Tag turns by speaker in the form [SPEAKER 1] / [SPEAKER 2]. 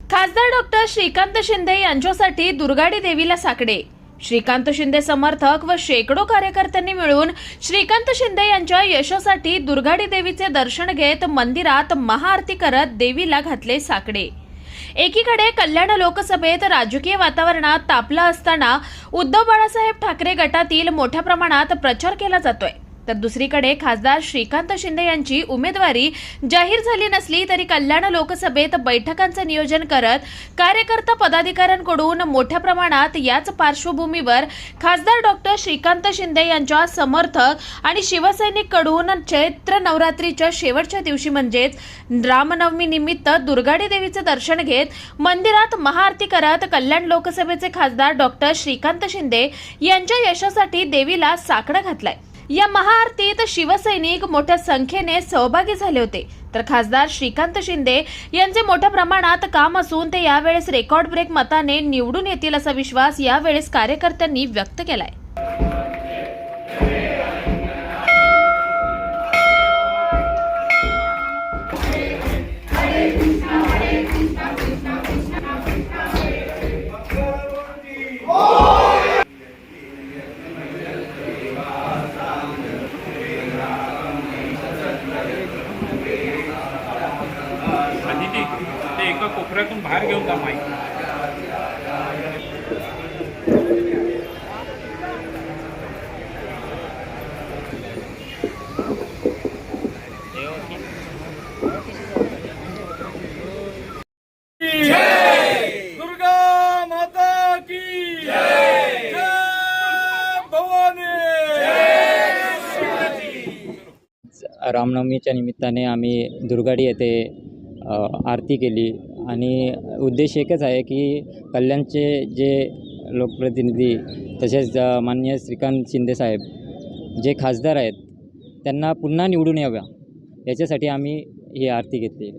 [SPEAKER 1] खासदार डॉक्टर श्रीकांत शिंदे यांच्यासाठी दुर्गाडी देवीला साकडे. श्रीकांत शिंदे समर्थक व शेकडो कार्यकर्त्यांनी मिळून श्रीकांत शिंदे यांच्या यशासाठी दुर्गाडी देवीचे दर्शन घेत मंदिरात महाआरती करत देवीला घातले साकडे. एकीकडे कल्याण लोकसभेत राजकीय वातावरणात तापलं असताना उद्धव बाळासाहेब ठाकरे गटातील मोठ्या प्रमाणात प्रचार केला जातोय. तर दुसरीकडे खासदार श्रीकांत शिंदे यांची उमेदवारी जाहीर झाली नसली तरी कल्याण लोकसभेत बैठकांचं नियोजन करत कार्यकर्ता पदाधिकाऱ्यांकडून मोठ्या प्रमाणात याच पार्श्वभूमीवर खासदार डॉक्टर श्रीकांत शिंदे यांच्या समर्थक आणि शिवसैनिककडून चैत्र नवरात्रीच्या शेवटच्या दिवशी म्हणजेच रामनवमी निमित्त दुर्गाडी देवीचं दर्शन घेत मंदिरात महाआरती करत कल्याण लोकसभेचे खासदार डॉक्टर श्रीकांत शिंदे यांच्या यशासाठी देवीला साकडं घातलाय. या महाआरतीत शिवसैनिक मोठ्या संख्येने सहभागी झाले होते. तर खासदार श्रीकांत शिंदे यांचे मोठ्या प्रमाणात काम असून ते यावेळेस रेकॉर्ड ब्रेक मताने निवडून येतील असा विश्वास यावेळेस कार्यकर्त्यांनी व्यक्त केलाय.
[SPEAKER 2] एका कोपऱ्यातून बाहेर घेऊन जा माईक
[SPEAKER 3] दुर्गा माता की जय भवानी।
[SPEAKER 4] रामनवमीच्या निमित्ताने आम्ही दुर्गाडी येथे आरती केली. आणि उद्देश एकच आहे की कल्याणचे जे लोकप्रतिनिधी तसेच माननीय श्रीकांत शिंदेसाहेब जे खासदार आहेत त्यांना पुन्हा निवडून याव्या. याच्यासाठी आम्ही ही आरती घेतली